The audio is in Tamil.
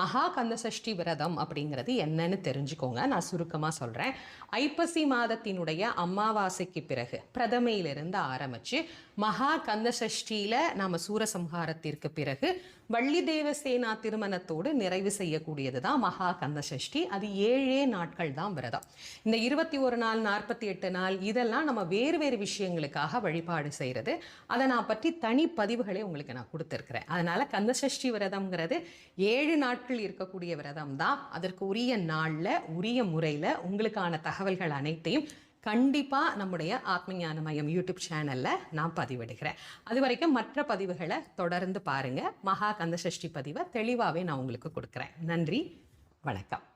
மகா கந்தசஷ்டி விரதம் அப்படிங்கிறது என்னன்னு தெரிஞ்சுக்கோங்க. நான் சுருக்கமாக சொல்கிறேன் ஐப்பசி மாதத்தினுடைய அமாவாசைக்கு பிறகு பிரதமையிலிருந்து ஆரம்பித்து மகா கந்தசஷ்டியில் நாம் சூரசம்ஹாரத்திற்கு பிறகு வள்ளி தேவசேனா திருமணத்தோடு நிறைவு செய்யக்கூடியது தான் மகா கந்தசஷ்டி அது ஏழே நாட்கள் தான் விரதம். இந்த இருபத்தி ஒரு நாள் நாற்பத்தி எட்டு நாள் இதெல்லாம் நம்ம வேறு வேறு விஷயங்களுக்காக வழிபாடு செய்கிறது அதை நான் பற்றி தனி பதிவுகளே உங்களுக்கு நான் கொடுத்துருக்குறேன். அதனால் கந்தசஷ்டி விரதம்ங்கிறது ஏழு நாட்கள் இருக்கக்கூடிய விரதம் தான் அதற்கு உரிய நாளில் உரிய முறையில் உங்களுக்கான தகவல்கள் அனைத்தையும் கண்டிப்பாக நம்முடைய ஆத்மஞான மையம் யூடியூப் சேனலில் நான் பதிவிடுகிறேன். அது வரைக்கும் மற்ற பதிவுகளை தொடர்ந்து பாருங்கள் மகா கந்தசஷ்டி பதிவை தெளிவாகவே நான் உங்களுக்கு கொடுக்குறேன். நன்றி வணக்கம்.